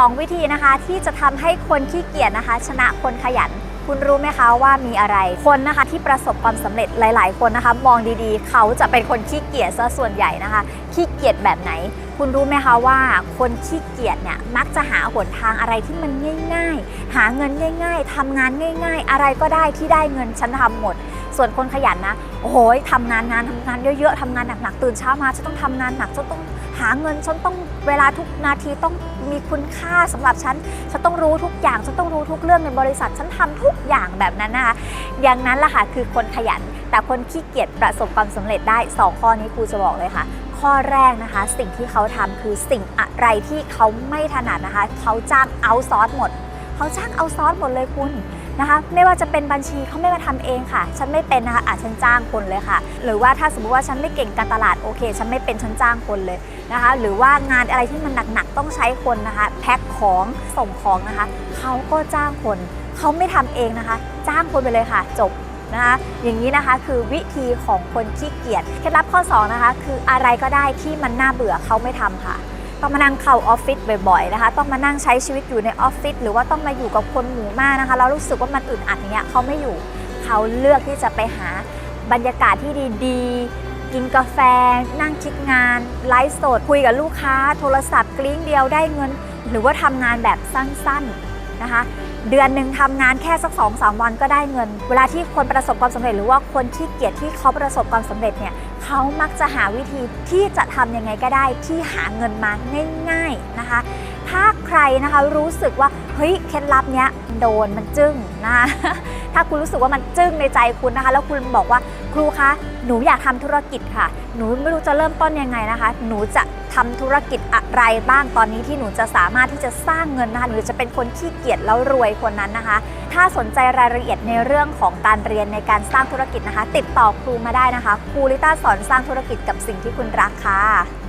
2 วิธีนะคะที่จะทำให้คนขี้เกียจนะคะ ชนะคนขยัน คุณรู้ไหมคะว่ามีอะไรคนนะคะที่ประสบความสำเร็จหลาย ๆ คนนะคะ มองดีๆ เขาจะเป็นคนขี้เกียจซะส่วนใหญ่นะคะ ขี้เกียจแบบไหน คุณรู้ไหมคะว่าคนขี้เกียจเนี่ยมักจะหาหนทางอะไรที่มันง่าย ๆ หาเงินง่าย ๆทำงานง่าย ๆ อะไรก็ได้ที่ได้เงินฉันทำหมด ส่วนคนขยันนะโอ้โหทำงานงานทำงานเยอะๆทำงานหนักๆตื่นเช้ามาฉันต้องทำงานหนักฉันต้องหาเงินฉันต้องเวลาทุกนาทีต้อง มีคุณค่าสำหรับฉัน ฉันต้องรู้ทุกอย่าง ฉันต้องรู้ทุกเรื่องในบริษัท ฉันทำทุกอย่างแบบนั้นนะคะ อย่างนั้นแหละค่ะคือคนขยัน แต่คนขี้เกียจประสบความสำเร็จได้ 2 ข้อนี้ครูจะบอกเลยค่ะข้อแรกนะคะสิ่งที่เขาทำคือสิ่งอะไรที่เขาไม่ถนัดนะคะ เขาจ้างเอาซอร์สหมด เขาจ้างเอาซอร์สหมดเลยคุณ นะคะไม่ว่าจะเป็นบัญชีเขาไม่มาทำเองค่ะ ฉันไม่เป็นนะคะอาจฉันจ้างคนเลยค่ะ หรือว่าถ้าสมมติว่าฉันไม่เก่งการตลาดโอเค ฉันไม่เป็นฉันจ้างคนเลยนะคะ หรือว่างานอะไรที่มันหนักๆต้องใช้คนนะคะแพ็คของส่งของนะคะเขาก็จ้างคนเขาไม่ทำเองนะคะ จ้างคนไปเลยค่ะ จบนะคะอย่างนี้นะคะคือวิธีของคนขี้เกียจเคล็ดลับข้อ2นะคะคืออะไรก็ได้ที่มันน่าเบื่อเขาไม่ทำค่ะ ต้องมานั่งเข้าออฟฟิศบ่อยๆนะคะ ต้องมานั่งใช้ชีวิตอยู่ในออฟฟิศหรือว่าต้องมาอยู่กับคนหมู่มากนะคะแล้วรู้สึกว่ามันอึดอัดอย่างเงี้ยเขาไม่อยู่เขาเลือกที่จะไปหาบรรยากาศที่ดีๆ กินกาแฟ นั่งคิดงาน ไลฟ์สดคุยกับลูกค้า โทรศัพท์กลิ้งเดียวได้เงิน หรือว่าทำงานแบบสั้นๆ นะคะ เดือนหนึ่งทำงานแค่สัก2อสวันก็ได้เงิน เวลาที่คนประสบความสำเร็จหรือว่าคนที่เกียจที่เขาประสบความสำเร็จเนี่ยเขามักจะหาวิธีที่จะทำยังไงก็ได้ที่หาเงินมาง่ายๆนะคะ ถ้าใครนะคะรู้สึกว่า ฮ้ยเคล็ดลับเนี้ยโดนมันจึ้งนะคะถ้าคุณรู้สึกว่ามันจึ้งในใจคุณนะคะ แล้วคุณบอกว่าครูคะหนูอยากทำธุรกิจค่ะ หนูไม่รู้จะเริ่มต้นยังไงนะคะ หนูจะทำธุรกิจอะไรบ้างตอนนี้ที่หนูจะสามารถที่จะสร้างเงินนะคะหรือจะเป็นคนขี้เกียจแล้วรวยคนนั้นนะคะ ถ้าสนใจรายละเอียดในเรื่องของการเรียนในการสร้างธุรกิจนะคะ ติดต่อครูมาได้นะคะครูลิต้าสอนสร้างธุรกิจกับสิ่งที่คุณรักค่ะ